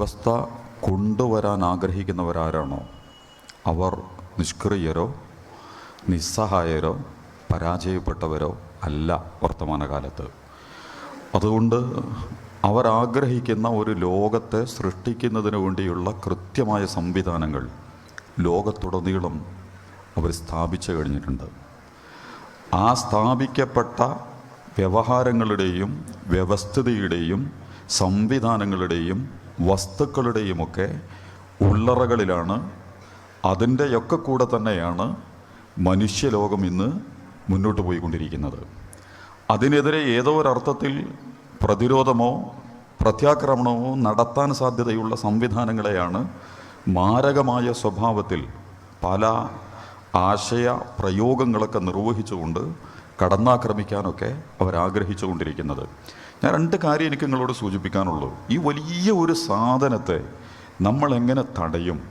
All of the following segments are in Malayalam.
വ്യവസ്ഥ കൊണ്ടുവരാൻ ആഗ്രഹിക്കുന്നവരാരാണോ? അവർ നിഷ്ക്രിയരോ നിസ്സഹായരോ പരാജയപ്പെട്ടവരോ അല്ല വർത്തമാനകാലത്ത്. അതുകൊണ്ട് അവർ ആഗ്രഹിക്കുന്ന ഒരു ലോകത്തെ സൃഷ്ടിക്കുന്നതിന് വേണ്ടിയുള്ള കൃത്യമായ സംവിധാനങ്ങൾ ലോകത്തുടനീളം അവർ സ്ഥാപിച്ചു കഴിഞ്ഞിട്ടുണ്ട്. ആ സ്ഥാപിക്കപ്പെട്ട വ്യവഹാരങ്ങളുടെയും വ്യവസ്ഥിതിയുടെയും സംവിധാനങ്ങളുടെയും വസ്തുക്കളുടെയുമൊക്കെ ഉള്ളറകളിലാണ്. അതിന്റെയൊക്കെ കൂടെ തന്നെയാണ് മനുഷ്യലോകം ഇന്ന് മുന്നോട്ട് പോയിക്കൊണ്ടിരിക്കുന്നത്. അതിനെതിരെ ഏതോ ഒരർത്ഥത്തിൽ പ്രതിരോധമോ പ്രത്യാക്രമണമോ നടത്താൻ സാധ്യതയുള്ള സംവിധാനങ്ങളെയാണ് മാരകമായ സ്വഭാവത്തിൽ പല ആശയ പ്രയോഗങ്ങളൊക്കെ നിർവഹിച്ചുകൊണ്ട് കടന്നാക്രമിക്കാനൊക്കെ അവരാഗ്രഹിച്ചു കൊണ്ടിരിക്കുന്നത് ഞാൻ രണ്ട് കാര്യം എനിക്ക് നിങ്ങളോട് സൂചിപ്പിക്കാനുള്ളൂ. ഈ വലിയ ഒരു സാധനത്തെ നമ്മൾ എങ്ങനെ തടയും?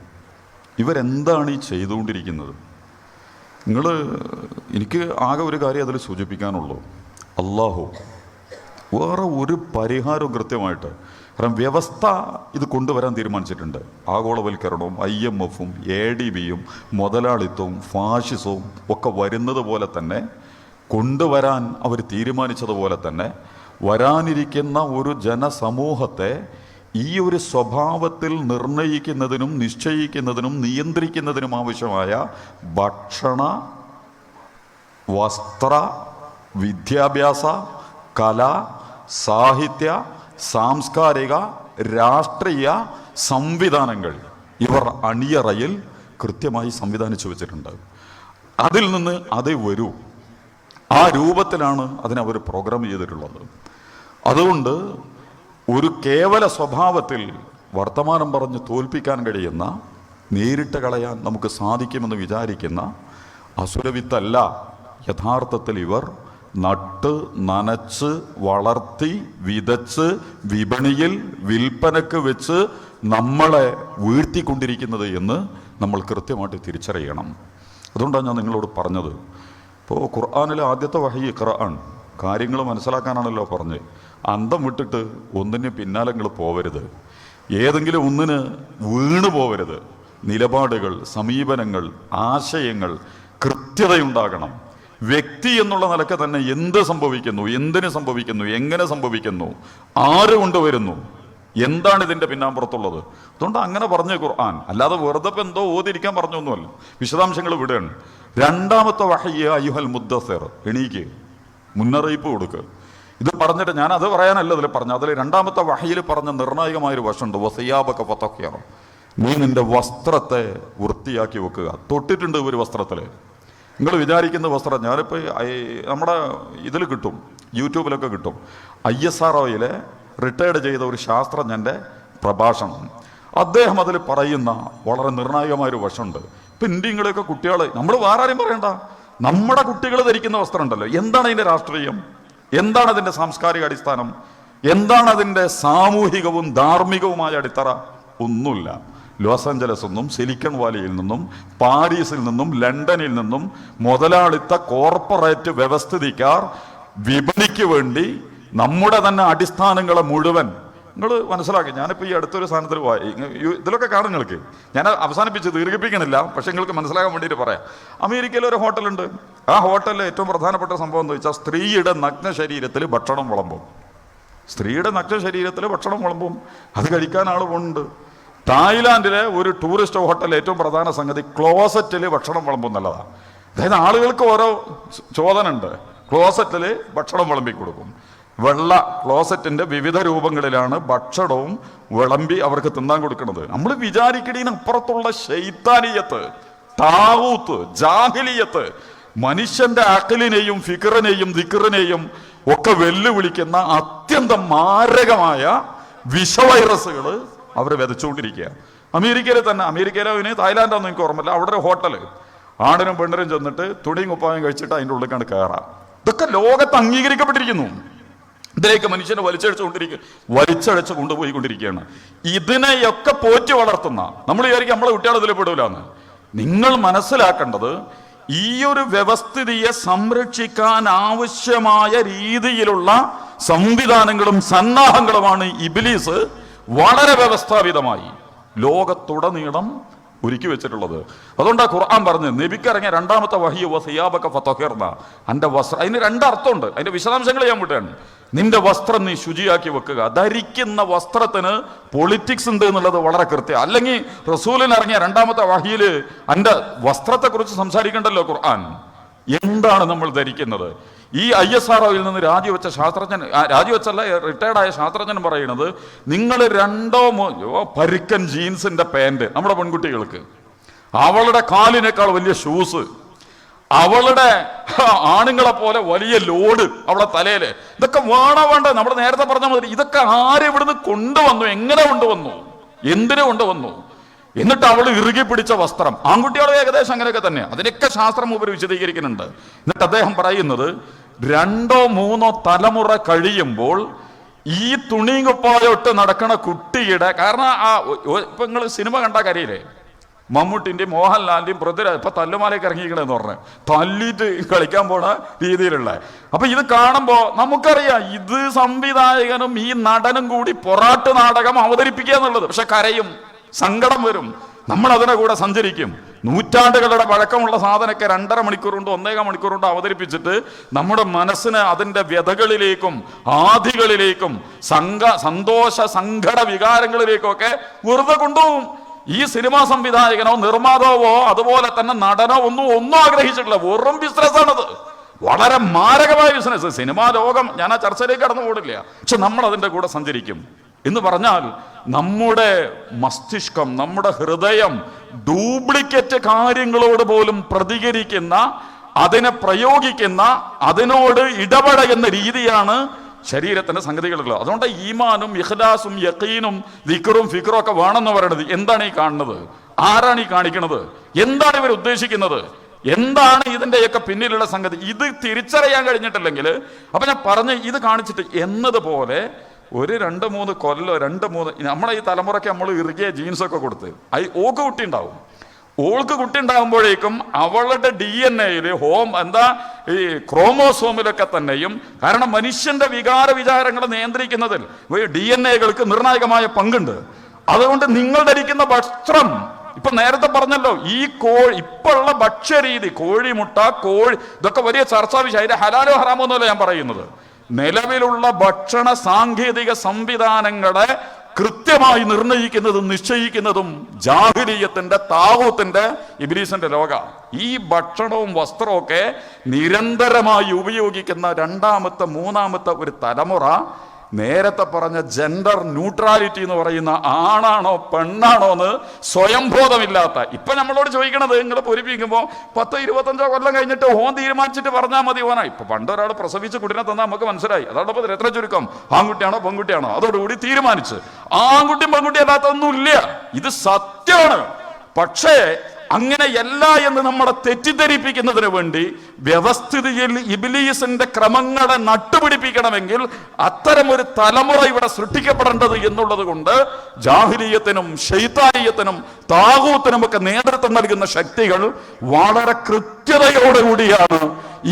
ഇവരെന്താണ് ഈ ചെയ്തുകൊണ്ടിരിക്കുന്നത്? നിങ്ങൾ എനിക്ക് ആകെ ഒരു കാര്യം അതിൽ സൂചിപ്പിക്കാനുള്ളൂ. അള്ളാഹു വേറെ ഒരു പരിഹാരവും കൃത്യമായിട്ട് കാരണം വ്യവസ്ഥ ഇത് കൊണ്ടുവരാൻ തീരുമാനിച്ചിട്ടുണ്ട്. ആഗോളവൽക്കരണവും ഐ എം എഫും എ ഡി ബിയും മുതലാളിത്തവും ഫാഷിസവും ഒക്കെ വരുന്നത് പോലെ തന്നെ കൊണ്ടുവരാൻ അവർ തീരുമാനിച്ചതുപോലെ തന്നെ വരാനിരിക്കുന്ന ഒരു ജനസമൂഹത്തെ ഈ ഒരു സ്വഭാവത്തിൽ നിർണയിക്കുന്നതിനും നിശ്ചയിക്കുന്നതിനും നിയന്ത്രിക്കുന്നതിനും ആവശ്യമായ ഭക്ഷണ വസ്ത്ര വിദ്യാഭ്യാസ കല സാഹിത്യ സാംസ്കാരിക രാഷ്ട്രീയ സംവിധാനങ്ങൾ ഇവർ അണിയറയിൽ കൃത്യമായി സംവിധാനിച്ചു വെച്ചിട്ടുണ്ട്. അതിൽ നിന്ന് അതേ വരൂ. ആ രൂപത്തിലാണ് അതിനവർ പ്രോഗ്രാം ചെയ്തിട്ടുള്ളത്. അതുകൊണ്ട് ഒരു കേവല സ്വഭാവത്തിൽ വർത്തമാനം പറഞ്ഞ് തോൽപ്പിക്കാൻ കഴിയുന്ന നേരിട്ട് കളയാൻ നമുക്ക് സാധിക്കുമെന്ന് വിചാരിക്കുന്ന അസുരവിത്തല്ല യഥാർത്ഥത്തിൽ ഇവർ നട്ട് നനച്ച് വളർത്തി വിതച്ച് വിപണിയിൽ വിൽപ്പനക്ക് വെച്ച് നമ്മളെ വീഴ്ത്തിക്കൊണ്ടിരിക്കുന്നത് എന്ന് നമ്മൾ കൃത്യമായിട്ട് തിരിച്ചറിയണം. അതുകൊണ്ടാണ് ഞാൻ നിങ്ങളോട് പറഞ്ഞത്. ഇപ്പോൾ ഖുർആാനിലെ ആദ്യത്തെ വഹി ഖുർആൻ കാര്യങ്ങൾ മനസ്സിലാക്കാനാണല്ലോ പറഞ്ഞ് അന്തം വിട്ടിട്ട് ഒന്നിന് പിന്നാലെ നിങ്ങൾ പോവരുത്. ഏതെങ്കിലും ഒന്നിന് വീണു പോവരുത്. നിലപാടുകൾ സമീപനങ്ങൾ ആശയങ്ങൾ കൃത്യതയുണ്ടാകണം. വ്യക്തി എന്നുള്ള നിലയ്ക്ക് തന്നെ എന്ത് സംഭവിക്കുന്നു എന്തിന് സംഭവിക്കുന്നു എങ്ങനെ സംഭവിക്കുന്നു ആര് കൊണ്ടുവരുന്നു എന്താണ് ഇതിന്റെ പിന്നാമ്പുറത്തുള്ളത്? അതുകൊണ്ട് അങ്ങനെ പറഞ്ഞ ഖുർആൻ. അല്ലാതെ വെറുതെ എന്തോ ഓതിരിക്കാൻ പറഞ്ഞൊന്നുമല്ല. വിശദാംശങ്ങൾ വിടുകയാണ് രണ്ടാമത്തെ വഹയ്യ അയ്യുഹൽ മുദ്ദസർ എണീക്ക്. മുന്നറിയിപ്പ് കൊടുക്ക്. ഇത് പറഞ്ഞിട്ട് ഞാൻ അത് പറയാനല്ല ഇതിൽ പറഞ്ഞു അതിൽ രണ്ടാമത്തെ വഹയിൽ പറഞ്ഞ നിർണായകമായൊരു വശമുണ്ട്. വസയ്യാബൊക്കെ പത്തൊക്കെയാണ് നീ നിന്റെ വസ്ത്രത്തെ വൃത്തിയാക്കി വെക്കുക. തൊട്ടിട്ടുണ്ട് ഒരു വസ്ത്രത്തിൽ നിങ്ങൾ വിചാരിക്കുന്ന വസ്ത്രം ഞാനിപ്പോൾ നമ്മുടെ ഇതിൽ കിട്ടും യൂട്യൂബിലൊക്കെ കിട്ടും. ഐ എസ് ആർ ഒയിലെ റിട്ടയർഡ് ചെയ്ത ഒരു ശാസ്ത്രജ്ഞന്റെ പ്രഭാഷണം. അദ്ദേഹം അതിൽ പറയുന്ന വളരെ നിർണായകമായൊരു വശമുണ്ട്. ഇപ്പം ഇന്ത്യങ്ങളെയൊക്കെ കുട്ടികൾ നമ്മൾ വേറെ ആരും പറയണ്ട. നമ്മുടെ കുട്ടികൾ ധരിക്കുന്ന വസ്ത്രം ഉണ്ടല്ലോ. എന്താണ് അതിന്റെ രാഷ്ട്രീയം? എന്താണ് അതിന്റെ സാംസ്കാരിക അടിസ്ഥാനം? എന്താണ് അതിന്റെ സാമൂഹികവും ധാർമ്മികവുമായ അടിത്തറ? ഒന്നുമില്ല. ലോസ് ആഞ്ചലസ് നിന്നും സിലിക്കൺ വാലിയിൽ നിന്നും പാരീസിൽ നിന്നും ലണ്ടനിൽ നിന്നും മുതലാളിത്ത കോർപ്പറേറ്റ് വ്യവസ്ഥിതിക്കാർ വിപണിക്ക് വേണ്ടി നമ്മുടെ തന്നെ അടിസ്ഥാനങ്ങളെ മുഴുവൻ നിങ്ങൾ മനസ്സിലാക്കി. ഞാനിപ്പോൾ ഈ അടുത്തൊരു സ്ഥാനത്തിൽ പോയി. ഇതിലൊക്കെ കാണും നിങ്ങൾക്ക്. ഞാൻ അവസാനിപ്പിച്ച് ദീർഘിപ്പിക്കണില്ല. പക്ഷെ നിങ്ങൾക്ക് മനസ്സിലാക്കാൻ വേണ്ടിയിട്ട് പറയാം. അമേരിക്കയിൽ ഒരു ഹോട്ടലുണ്ട്. ആ ഹോട്ടലിൽ ഏറ്റവും പ്രധാനപ്പെട്ട സംഭവം എന്ന് വെച്ചാൽ സ്ത്രീയുടെ നഗ്ന ശരീരത്തിൽ ഭക്ഷണം വിളമ്പും. സ്ത്രീയുടെ നഗ്ന ശരീരത്തിൽ ഭക്ഷണം വിളമ്പും. അത് കഴിക്കാൻ ആൾ പോകുന്നുണ്ട് തായ്ലാൻഡിലെ ഒരു ടൂറിസ്റ്റ് ഹോട്ടലിലെ ഏറ്റവും പ്രധാന സംഗതി ക്ലോസറ്റിൽ ഭക്ഷണം വിളമ്പും എന്നുള്ളതാണ് അതായത് ആളുകൾക്ക് ഓരോ ചോദന ഉണ്ട് ക്ലോസറ്റിൽ ഭക്ഷണം വിളമ്പി കൊടുക്കും. വെള്ള ക്ലോസറ്റിന്റെ വിവിധ രൂപങ്ങളിലാണ് ഭക്ഷണവും വിളമ്പി അവർക്ക് തിന്നാൻ കൊടുക്കുന്നത്. നമ്മൾ വിചാരിക്കണീനപ്പുറത്തുള്ള ശൈത്താനീയത്ത് താവൂത്ത് ജാഹിലിയത്ത് മനുഷ്യന്റെ അക്കലിനെയും ഫിക്കറിനെയും ദിക്കറിനെയും ഒക്കെ വെല്ലുവിളിക്കുന്ന അത്യന്തം മാരകമായ വിഷവൈറസുകൾ അവർ വിതച്ചുകൊണ്ടിരിക്കുക അമേരിക്കയിലെ തന്നെ അമേരിക്കയിലെ അവന് തായ്ലാൻഡാന്ന് എനിക്ക് ഓർമ്മയില്ല. അവിടെ ഒരു ഹോട്ടൽ ആണിനും പെണ്ണിനും ചെന്നിട്ട് തുണിയും കുപ്പായം കഴിച്ചിട്ട് അതിന്റെ ഉള്ളിലേക്കാണ് കയറാം. ഇതൊക്കെ ലോകത്ത് അംഗീകരിക്കപ്പെട്ടിരിക്കുന്നു. ഇതിലേക്ക് മനുഷ്യനെ വലിച്ചഴിച്ചുകൊണ്ടിരിക്കുക വലിച്ചഴച്ച് കൊണ്ടുപോയിക്കൊണ്ടിരിക്കുകയാണ് ഇതിനെയൊക്കെ പോറ്റി വളർത്തുന്ന നമ്മൾ വിചാരിക്കും നമ്മളെ കുട്ടികൾ ഇതിൽ പെടൂലെന്ന്. നിങ്ങൾ മനസ്സിലാക്കേണ്ടത് ഈ ഒരു വ്യവസ്ഥിതിയെ സംരക്ഷിക്കാൻ ആവശ്യമായ രീതിയിലുള്ള സംവിധാനങ്ങളും സന്നാഹങ്ങളുമാണ് ഇബിലീസ് വളരെ വ്യവസ്ഥാപിതമായി ലോകത്തുടനീളം ഒരുക്കി വെച്ചിട്ടുള്ളത്. അതുകൊണ്ടാണ് ഖുർആൻ പറഞ്ഞ് നബിക്കിറങ്ങിയ രണ്ടാമത്തെ വഹിയ വസിയാബക്ക ഫത്തഹിർന്ന എന്റെ വസ്ത്ര അതിന് രണ്ടർത്ഥമുണ്ട് അതിന്റെ വിശദാംശങ്ങൾ ഞാൻ വിട്ടാണ് നിന്റെ വസ്ത്രം നീ ശുചിയാക്കി വെക്കുക. ധരിക്കുന്ന വസ്ത്രത്തിന് പൊളിറ്റിക്സ് ഉണ്ട് എന്നുള്ളത് വളരെ കൃത്യം. അല്ലെങ്കിൽ റസൂലിന് ഇറങ്ങിയ രണ്ടാമത്തെ വഹിയിൽ വസ്ത്രത്തെ കുറിച്ച് സംസാരിക്കണ്ടല്ലോ ഖുർആൻ. എന്താണ് നമ്മൾ ധരിക്കുന്നത്? ഈ ഐ എസ് ആർ ഒയിൽ നിന്ന് രാജിവെച്ച ശാസ്ത്രജ്ഞൻ രാജിവെച്ചല്ല റിട്ടയർഡ് ആയ ശാസ്ത്രജ്ഞൻ പറയുന്നത് നിങ്ങൾ രണ്ടോ പരുക്കൻ ജീൻസിന്റെ പാന്റ് നമ്മുടെ പെൺകുട്ടികൾക്ക്. അവളുടെ കാലിനേക്കാൾ വലിയ ഷൂസ് അവളുടെ ആണുങ്ങളെ പോലെ വലിയ ലോഡ് അവളെ തലയിൽ. ഇതൊക്കെ വേണോ വേണ്ട? നമ്മൾ നേരത്തെ പറഞ്ഞ മതി ഇതൊക്കെ ആര് ഇവിടുന്ന് കൊണ്ടുവന്നു? എങ്ങനെ കൊണ്ടുവന്നു? എന്തിനു കൊണ്ടുവന്നു? എന്നിട്ട് അവൾ ഇറുകി പിടിച്ച വസ്ത്രം. ആൺകുട്ടികളെ ഏകദേശം അങ്ങനെയൊക്കെ തന്നെ. അതിനൊക്കെ ശാസ്ത്രം ഉപരി വിശദീകരിക്കുന്നുണ്ട്. എന്നിട്ട് അദ്ദേഹം പറയുന്നത് രണ്ടോ മൂന്നോ തലമുറ കഴിയുമ്പോൾ ഈ തുണിയും കുപ്പായോട്ട് നടക്കണ കുട്ടിയുടെ കാരണം ആ ഇപ്പൊ നിങ്ങൾ സിനിമ കണ്ട കാര്യയില്ലേ മമ്മൂട്ടിന്റെയും മോഹൻലാലിന്റെയും പൃഥ്വിരാജ് ഇപ്പം തല്ലുമാലയ്ക്ക് ഇറങ്ങിക്കണമെന്ന് പറഞ്ഞു. തല്ലിയിട്ട് കളിക്കാൻ പോണ രീതിയിലുള്ള. അപ്പം ഇത് കാണുമ്പോൾ നമുക്കറിയാം ഇത് സംവിധായകനും ഈ നടനും കൂടി പൊറാട്ട് നാടകം അവതരിപ്പിക്കുക എന്നുള്ളത്. പക്ഷെ കരയും സങ്കടം വരും. നമ്മൾ അതിനെ കൂടെ സഞ്ചരിക്കും. നൂറ്റാണ്ടുകളുടെ പഴക്കമുള്ള സാധനമൊക്കെ രണ്ടര മണിക്കൂർ കൊണ്ട് ഒന്നേകാൽ മണിക്കൂർ കൊണ്ട് അവതരിപ്പിച്ചിട്ട് നമ്മുടെ മനസ്സിന് അതിന്റെ വ്യതകളിലേക്കും ആധികളിലേക്കും സംഘ സന്തോഷ സങ്കട വികാരങ്ങളിലേക്കും ഒക്കെ വെറുതെ കൊണ്ടുപോകും. ഈ സിനിമാ സംവിധായകനോ നിർമ്മാതാവോ അതുപോലെ തന്നെ നടനോ ഒന്നും ഒന്നും ആഗ്രഹിച്ചിട്ടില്ല. വെറും ബിസിനസ് ആണത്. വളരെ മാരകമായ ബിസിനസ് സിനിമാ ലോകം ഞാൻ ആ ചർച്ചയിലേക്ക് കടന്നു പോടില്ല പക്ഷെ നമ്മൾ അതിന്റെ കൂടെ സഞ്ചരിക്കും. എന്ന് പറഞ്ഞാൽ നമ്മുടെ മസ്തിഷ്കം നമ്മുടെ ഹൃദയം ഡ്യൂപ്ലിക്കേറ്റ് കാര്യങ്ങളോട് പോലും പ്രതികരിക്കുന്ന അതിനെ പ്രയോഗിക്കുന്ന അതിനോട് ഇടപെടുന്ന രീതിയാണ് ശരീരത്തിന്റെ സംഗതികളല്ലോ അതുകൊണ്ട് ഈമാനും ഇഖ്ലാസും യക്കീനും ദിക്കറും ഫിക്കറും ഒക്കെ വേണമെന്ന് പറയണത് എന്താണ് ഈ കാണുന്നത്? ആരാണ് ഈ കാണിക്കുന്നത് എന്താണ് ഇവർ ഉദ്ദേശിക്കുന്നത്? എന്താണ് ഇതിന്റെയൊക്കെ പിന്നിലുള്ള സംഗതി? ഇത് തിരിച്ചറിയാൻ കഴിഞ്ഞിട്ടില്ലെങ്കിൽ അപ്പൊ ഞാൻ പറഞ്ഞ് ഇത് കാണിച്ചിട്ട് എന്നതുപോലെ ഒരു രണ്ട് മൂന്ന് കൊല്ലോ രണ്ട് മൂന്ന് നമ്മളെ ഈ തലമുറയ്ക്ക് നമ്മൾ ഇറുകിയ ജീൻസൊക്കെ കൊടുത്ത് അത് ഓക്ക് കുട്ടി ഉണ്ടാവും ഓൾക്ക് കുട്ടി ഉണ്ടാകുമ്പോഴേക്കും അവളുടെ ഡി എൻ എയിൽ ഹോം എന്താ? ഈ ക്രോമോസോമിലൊക്കെ തന്നെയും കാരണം മനുഷ്യന്റെ വികാര വിചാരങ്ങളെ നിയന്ത്രിക്കുന്നതിൽ ഡി എൻ എകൾക്ക് നിർണായകമായ പങ്കുണ്ട്. അതുകൊണ്ട് നിങ്ങൾ ധരിക്കുന്ന വസ്ത്രം ഇപ്പൊ നേരത്തെ പറഞ്ഞല്ലോ ഈ കോഴി ഇപ്പോഴുള്ള ഭക്ഷ്യരീതി കോഴിമുട്ട കോഴി ഇതൊക്കെ വലിയ ചർച്ചാ വിഷയം അതിന്റെ ഹലാലോ ഹറാമോ എന്നല്ല ഞാൻ പറയുന്നത്? നിലവിലുള്ള ഭക്ഷണ സാങ്കേതിക സംവിധാനങ്ങളെ കൃത്യമായി നിർണയിക്കുന്നതും നിശ്ചയിക്കുന്നതും ജാഹിലീയത്തിന്റെ താവൂത്തിന്റെ ഇബിലീസിന്റെ ലോക. ഈ ഭക്ഷണവും വസ്ത്രവും നിരന്തരമായി ഉപയോഗിക്കുന്ന രണ്ടാമത്തെ മൂന്നാമത്തെ ഒരു തലമുറ നേരത്തെ പറഞ്ഞ ജെൻഡർ ന്യൂട്രാലിറ്റി എന്ന് പറയുന്ന ആണാണോ പെണ്ണാണോ എന്ന് സ്വയം ബോധമില്ലാത്ത ഇപ്പൊ നമ്മളോട് ചോദിക്കണത് നിങ്ങൾ പൊരിപ്പിക്കുമ്പോൾ പത്ത് ഇരുപത്തഞ്ചോ കൊല്ലം കഴിഞ്ഞിട്ട് ഓൻ തീരുമാനിച്ചിട്ട് പറഞ്ഞാൽ മതി ഓനാ. ഇപ്പൊ പണ്ട് ഒരാൾ പ്രസവിച്ച് കുട്ടിനെ തന്നാൽ നമുക്ക് മനസ്സിലായി. അതോടൊപ്പം എത്ര ചുരുക്കം. ആൺകുട്ടിയാണോ പെൺകുട്ടിയാണോ? അതോടുകൂടി തീരുമാനിച്ച്. ആൺകുട്ടിയും പെൺകുട്ടിയും അല്ലാത്തൊന്നുമില്ല ഇത് സത്യമാണ്. പക്ഷേ അങ്ങനെയല്ല എന്ന് നമ്മളെ തെറ്റിദ്ധരിപ്പിക്കുന്നതിന് വേണ്ടി വ്യവസ്ഥിതിയിൽ ഇബിലീസിന്റെ ക്രമങ്ങളെ നട്ടുപിടിപ്പിക്കണമെങ്കിൽ അത്തരം ഒരു തലമുറ ഇവിടെ സൃഷ്ടിക്കപ്പെടേണ്ടത് എന്നുള്ളത് കൊണ്ട് ജാഹിലീയത്തിനും ഷെയ്ത്താനീയത്തിനും താകൂത്തിനും ഒക്കെ നേതൃത്വം നൽകുന്ന ശക്തികൾ വളരെ കൃത്യതയോടുകൂടിയാണ്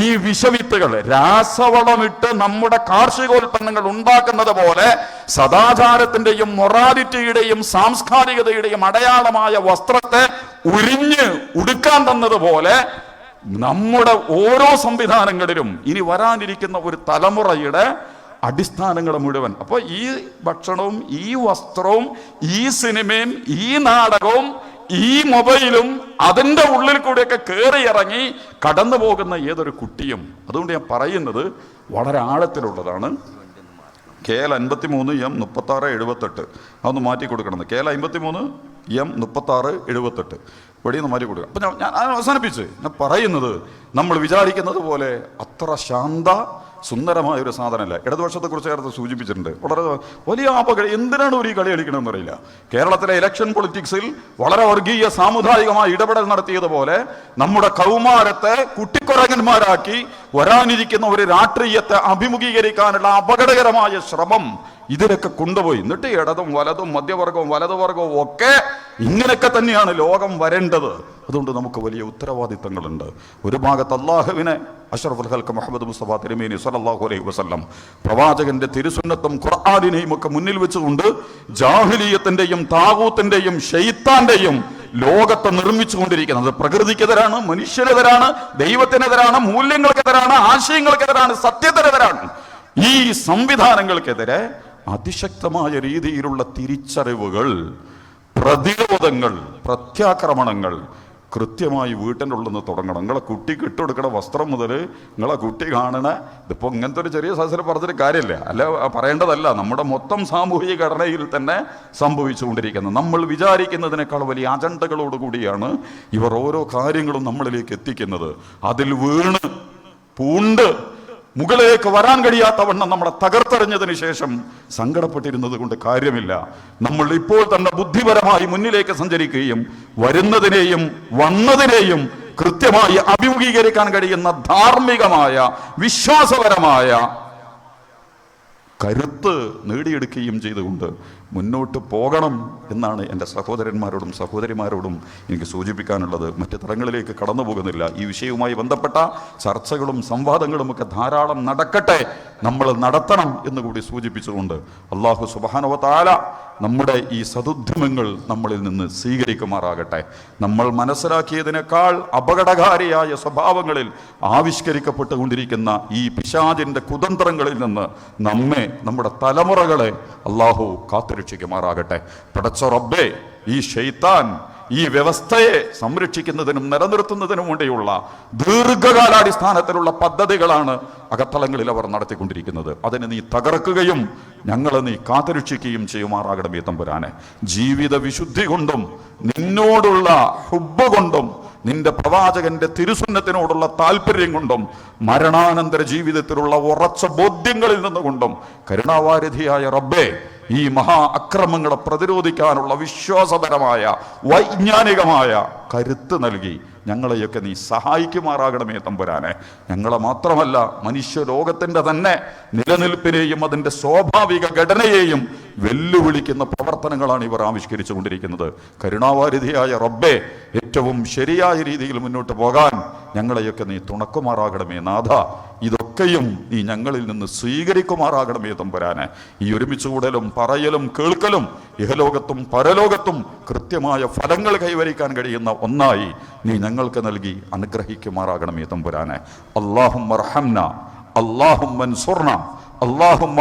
ഈ വിഷവിത്തുകൾ. രാസവളമിട്ട് നമ്മുടെ കാർഷികോൽപ്പന്നങ്ങൾ ഉണ്ടാക്കുന്നത് പോലെ സദാചാരത്തിന്റെയും മൊറാലിറ്റിയുടെയും സാംസ്കാരികതയുടെയും അടയാളമായ വസ്ത്രത്തെ ഉരിഞ്ഞ് ഉടുക്കാൻ തന്നതുപോലെ നമ്മുടെ ഓരോ സംവിധാനങ്ങളിലും ഇനി വരാനിരിക്കുന്ന ഒരു തലമുറയുടെ അടിസ്ഥാനങ്ങൾ മുഴുവൻ. അപ്പോൾ ഈ ഭക്ഷണവും ഈ വസ്ത്രവും ഈ സിനിമയും ഈ നാടകവും ഈ മൊബൈലും അതിന്റെ ഉള്ളിൽ കൂടെയൊക്കെ കയറി ഇറങ്ങി കടന്നു പോകുന്ന ഏതൊരു കുട്ടിയും. അതുകൊണ്ട് ഞാൻ പറയുന്നത് വളരെ ആഴത്തിലുള്ളതാണ്. കെ എൽ അൻപത്തി മൂന്ന് എം മുപ്പത്തി ആറ് എഴുപത്തെട്ട്. അതൊന്ന് മാറ്റി കൊടുക്കണം. കെ എൽ അൻപത്തി മൂന്ന് എം മുപ്പത്തി ആറ് എഴുപത്തെട്ട്. ഇവിടെ നിന്ന് മാറ്റി കൊടുക്കുക അപ്പം ഞാൻ അവസാനിപ്പിച്ച് ഞാൻ പറയുന്നത് നമ്മൾ വിചാരിക്കുന്നത് പോലെ അത്ര ശാന്ത സുന്ദരമായ ഒരു സാധനമല്ല. ഇടതുപക്ഷത്തെക്കുറിച്ച് നേരത്തെ സൂചിപ്പിച്ചിട്ടുണ്ട്. വളരെ വലിയ അപകടം. എന്തിനാണ് ഒരു ഈ കളി കളിക്കണമെന്ന് അറിയില്ല. കേരളത്തിലെ ഇലക്ഷൻ പൊളിറ്റിക്സിൽ വളരെ വർഗീയ സാമുദായികമായ ഇടപെടൽ നടത്തിയതുപോലെ നമ്മുടെ കൗമാരത്തെ കുട്ടിക്കുറങ്ങന്മാരാക്കി വരാനിരിക്കുന്ന ഒരു രാഷ്ട്രീയത്തെ അഭിമുഖീകരിക്കാനുള്ള അപകടകരമായ ശ്രമം ഇതിലൊക്കെ കൊണ്ടുപോയി. എന്നിട്ട് ഇടതും വലതും മധ്യവർഗവും വലതുവർഗവും ഒക്കെ ഇങ്ങനെയൊക്കെ തന്നെയാണ് ലോകം വരേണ്ടത്. അതുകൊണ്ട് നമുക്ക് വലിയ ഉത്തരവാദിത്തങ്ങളുണ്ട്. ഒരു ഭാഗത്ത് അള്ളാഹുവിനെ അഷറഫുൽ ഹൽക്ക് മുഹമ്മദ് മുസ്തഫ തിരുമേനി സലഹു അലൈഹി വസ്ലം പ്രവാചകന്റെ തിരുസുന്നത്തും ഖുർആാനിനെയും ഒക്കെ മുന്നിൽ വെച്ചുകൊണ്ട് ജാഹിലീയത്തിന്റെയും താകൂത്തിന്റെയും ഷെയ്ത്താന്റെയും ലോകത്തെ നിർമ്മിച്ചുകൊണ്ടിരിക്കുന്നത്. പ്രകൃതിക്കെതിരാണ് മനുഷ്യനെതിരാണ് ദൈവത്തിനെതിരാണ് മൂല്യങ്ങൾക്കെതിരാണ് ആശയങ്ങൾക്കെതിരാണ് സത്യത്തിനെതിരാണ്. ഈ സംവിധാനങ്ങൾക്കെതിരെ അതിശക്തമായ രീതിയിലുള്ള തിരിച്ചറിവുകൾ പ്രതിരോധങ്ങൾ പ്രത്യാക്രമണങ്ങൾ കൃത്യമായി വീട്ടിന്റെ ഉള്ളിൽ നിന്ന് തുടങ്ങണം. നിങ്ങളെ കുട്ടിക്ക് ഇട്ടുകൊടുക്കണ വസ്ത്രം മുതൽ നിങ്ങളെ കുട്ടി കാണണ ഇതിപ്പോൾ ഇങ്ങനത്തെ ഒരു ചെറിയ സദസ്സിൽ പറഞ്ഞിട്ട് കാര്യമില്ല. അല്ല പറയേണ്ടതല്ല നമ്മുടെ മൊത്തം സാമൂഹിക ഘടനയിൽ തന്നെ സംഭവിച്ചുകൊണ്ടിരിക്കുന്നത് നമ്മൾ വിചാരിക്കുന്നതിനേക്കാൾ വലിയ അജണ്ടകളോടുകൂടിയാണ് ഇവർ ഓരോ കാര്യങ്ങളും നമ്മളിലേക്ക് എത്തിക്കുന്നത്. അതിൽ വീണ് പൂണ്ട് മുകളിലേക്ക് വരാൻ കഴിയാത്ത വണ്ണം നമ്മളെ തകർത്തെറിഞ്ഞതിന് ശേഷം സങ്കടപ്പെട്ടിരുന്നത് കൊണ്ട് കാര്യമില്ല. നമ്മൾ ഇപ്പോൾ തന്നെ ബുദ്ധിപരമായി മുന്നിലേക്ക് സഞ്ചരിക്കുകയും വരുന്നതിനെയും വന്നതിനെയും കൃത്യമായി അഭിമുഖീകരിക്കാൻ കഴിയുന്ന ധാർമ്മികമായ വിശ്വാസപരമായ കരുത്ത് നേടിയെടുക്കുകയും ചെയ്തുകൊണ്ട് മുന്നോട്ട് പോകണം എന്നാണ് എന്റെ സഹോദരന്മാരോടും സഹോദരിമാരോടും എനിക്ക് സൂചിപ്പിക്കാനുള്ളത്. മറ്റ് തലങ്ങളിലേക്ക് കടന്നു പോകുന്നില്ല. ഈ വിഷയവുമായി ബന്ധപ്പെട്ട ചർച്ചകളും സംവാദങ്ങളും ഒക്കെ ധാരാളം നടക്കട്ടെ. നമ്മൾ നടത്തണം എന്ന് കൂടി സൂചിപ്പിച്ചുകൊണ്ട് അള്ളാഹു സുബാനവതാല നമ്മുടെ ഈ സതുദ്യമങ്ങൾ നമ്മളിൽ നിന്ന് സ്വീകരിക്കുമാറാകട്ടെ. നമ്മൾ മനസ്സിലാക്കിയതിനേക്കാൾ അപകടകാരിയായ സ്വഭാവങ്ങളിൽ ആവിഷ്കരിക്കപ്പെട്ടുകൊണ്ടിരിക്കുന്ന ഈ പിശാചിന്റെ കുതന്ത്രങ്ങളിൽ നിന്ന് നമ്മെ നമ്മുടെ തലമുറകളെ അള്ളാഹു കാത്തുരക്ഷിക്കുമാറാകട്ടെ പടച്ച റബ്ബേ ഈ ഷെയ്ത്താൻ ഈ വ്യവസ്ഥയെ സംരക്ഷിക്കുന്നതിനും നിലനിർത്തുന്നതിനും വേണ്ടിയുള്ള ദീർഘകാലാടിസ്ഥാനത്തിലുള്ള പദ്ധതികളാണ് അകത്തളങ്ങളിൽ അവർ നടത്തിക്കൊണ്ടിരിക്കുന്നത്. അതിനെ നീ തകർക്കുകയും ഞങ്ങളെ നീ കാത്തുരക്ഷിക്കുകയും ചെയ്യുമാറാകണമേ തമ്പുരാനെ. ജീവിത വിശുദ്ധി കൊണ്ടും നിന്നോടുള്ള ഹുബ് കൊണ്ടും നിന്റെ പ്രവാചകന്റെ തിരുസുന്നത്തിനോടുള്ള താല്പര്യം കൊണ്ടും മരണാനന്തര ജീവിതത്തിലുള്ള ഉറച്ച ബോധ്യങ്ങളിൽ നിന്നുകൊണ്ടും കരുണാവാരിധിയായ റബ്ബേ ഈ മഹാ അക്രമങ്ങളെ പ്രതിരോധിക്കാനുള്ള വിശ്വാസപരമായ വൈജ്ഞാനികമായ കരുത്ത് നൽകി ഞങ്ങളെയൊക്കെ നീ സഹായിക്കുമാറാകണമേ തമ്പുരാനെ. ഞങ്ങളെ മാത്രമല്ല മനുഷ്യലോകത്തിന്റെ തന്നെ നിലനിൽപ്പിനെയും അതിന്റെ സ്വാഭാവിക ഘടനയെയും വെല്ലുവിളിക്കുന്ന പ്രവർത്തനങ്ങളാണ് ഇവർ ആവിഷ്കരിച്ചു കൊണ്ടിരിക്കുന്നത്. കരുണാവാരിധിയായ റബ്ബെ ഏറ്റവും ശരിയായ രീതിയിൽ മുന്നോട്ട് പോകാൻ ഞങ്ങളെയൊക്കെ നീ തുണക്കുമാറാകണമേ നാഥ. ഒക്കെയും നീ ഞങ്ങളിൽ നിന്ന് സ്വീകരിക്കുമാറാകണമേ തമ്പുരാന്. ഈ ഒരുമിച്ച് കൂടലും പറയലും കേൾക്കലും ഇഹലോകത്തും പരലോകത്തും കൃത്യമായ ഫലങ്ങൾ കൈവരിക്കാൻ കഴിയുന്ന ഒന്നായി നീ ഞങ്ങൾക്ക് നൽകി അനുഗ്രഹിക്കുമാറാകണമേ തമ്പുരാന്. അള്ളാഹും അള്ളാഹും അള്ളാഹും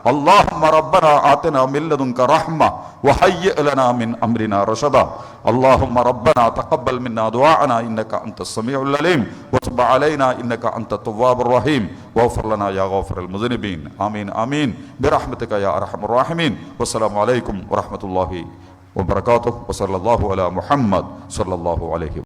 اللهم ربنا آتنا من لدنك رحمة وهيئ لنا من أمرنا رشدا. اللهم ربنا تقبل منا دعاءنا إنك أنت السميع العليم. وتب علينا إنك أنت التواب الرحيم. واغفر لنا يا غافر المذنبين. آمين آمين. برحمتك يا أرحم الراحمين. والسلام عليكم ورحمة الله وبركاته. وصلى الله على محمد صلى الله عليه وسلم